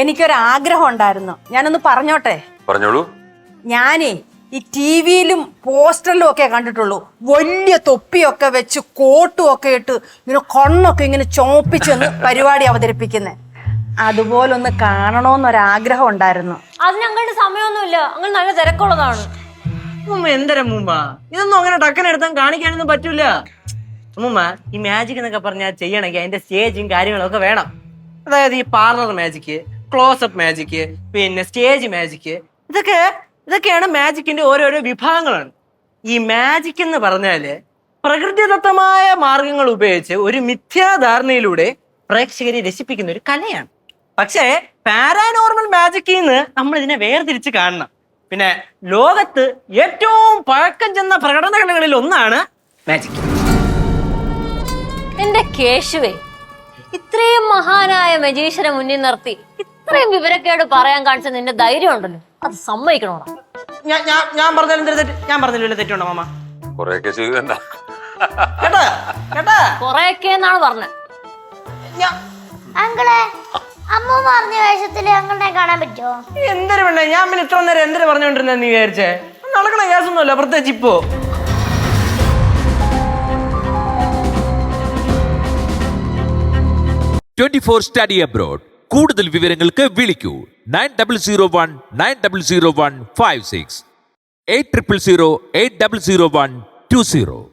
എനിക്കൊരു ആഗ്രഹം ഉണ്ടായിരുന്നു ഞാനൊന്ന് പറഞ്ഞോട്ടെ? പറഞ്ഞോളൂ. ഞാനേ ഈ ടി വിയിലും പോസ്റ്ററിലും ഒക്കെ കണ്ടിട്ടുള്ളൂ. വലിയ തൊപ്പിയൊക്കെ വെച്ച് കോട്ടും ഒക്കെ ഇട്ട് ഇങ്ങനെ കൊണ്ണൊക്കെ ഇങ്ങനെ ചോപ്പിച്ചൊന്ന് പരിപാടി അവതരിപ്പിക്കുന്നത് അതുപോലൊന്ന് കാണണോന്നൊരാഗ്രഹം ഉണ്ടായിരുന്നു അത് ഞങ്ങളുടെ സമയമൊന്നുമില്ല. അങ്ങനെ നല്ല തിരക്കുള്ളതാണ്. എന്തരം അമ്മൂമ്മ ഇതൊന്നും അങ്ങനെ ടക്കനെടുത്താൻ കാണിക്കാനൊന്നും പറ്റൂല. അമ്മൂമ്മ ഈ മാജിക് എന്നൊക്കെ പറഞ്ഞാൽ ചെയ്യണമെങ്കിൽ അതിന്റെ സ്റ്റേജും കാര്യങ്ങളൊക്കെ വേണം. അതായത് ഈ parlour magic close up magic പിന്നെ സ്റ്റേജ് മാജിക് ഇതൊക്കെ ഇതൊക്കെയാണ് മാജിക്കിന്റെ ഓരോരോ വിഭാഗങ്ങളാണ്. ഈ മാജിക് എന്ന് പറഞ്ഞാൽ പ്രകൃതിദത്തമായ മാർഗങ്ങൾ ഉപയോഗിച്ച് ഒരു മിഥ്യാധാരണയിലൂടെ പ്രേക്ഷകരെ രസിപ്പിക്കുന്ന ഒരു കലയാണ്. പക്ഷേ പാരാനോർമൽ മാജിക്കിൽ നിന്ന് നമ്മൾ ഇതിനെ വേർതിരിച്ച് കാണണം. പിന്നെ ലോകത്ത് ഏറ്റവും പഴക്കം ചെന്ന പ്രകടന കലകളിൽ ഒന്നാണ് മാജിക് എന്റെ കേശുവേ ഇത്രയും മഹാനായ മജീഷനെ മുന്നിൽ നിർത്തി ഇത്രയും വിവരക്കേട് പറയാൻ കാണിച്ച നിന്റെ ധൈര്യം ഉണ്ടല്ലോ. അത് സമ്മതിക്കണോടാ? ഞാൻ ഞാൻ ഞാൻ പറഞ്ഞാലും തെറ്റ് ഞാൻ പറഞ്ഞില്ലല്ലോ തെറ്റുണ്ടോ മാമ? കൊറേയൊക്കെ ചെയ്തണ്ട കേട്ടാ? കേട്ടാ? കൊറേയൊക്കെ എന്നാണ് പറഞ്ഞത്. ഞാൻ അങ്കിളെ അമ്മ പറഞ്ഞ വേഷത്തിൽ അങ്കിളിനെ കാണാൻ പറ്റുമോ? എന്തൊരു പെണ്ണേ? ഞാൻ പിന്നെ ഇത്ര നേരം എന്തൊരു പറഞ്ഞുകൊണ്ടിരുന്ന നീ വിചാരിച്ചേ? നടക്കണ കേസൊന്നുമല്ല പ്രത്യേകിച്ച് ഇപ്പോ. ട്വന്റി ഫോർ സ്റ്റഡി അബ്രോഡ് കൂടുതൽ വിവരങ്ങൾക്ക് വിളിക്കൂ. Nine double zero one nine double zero one five six eight triple zero eight double zero one two zero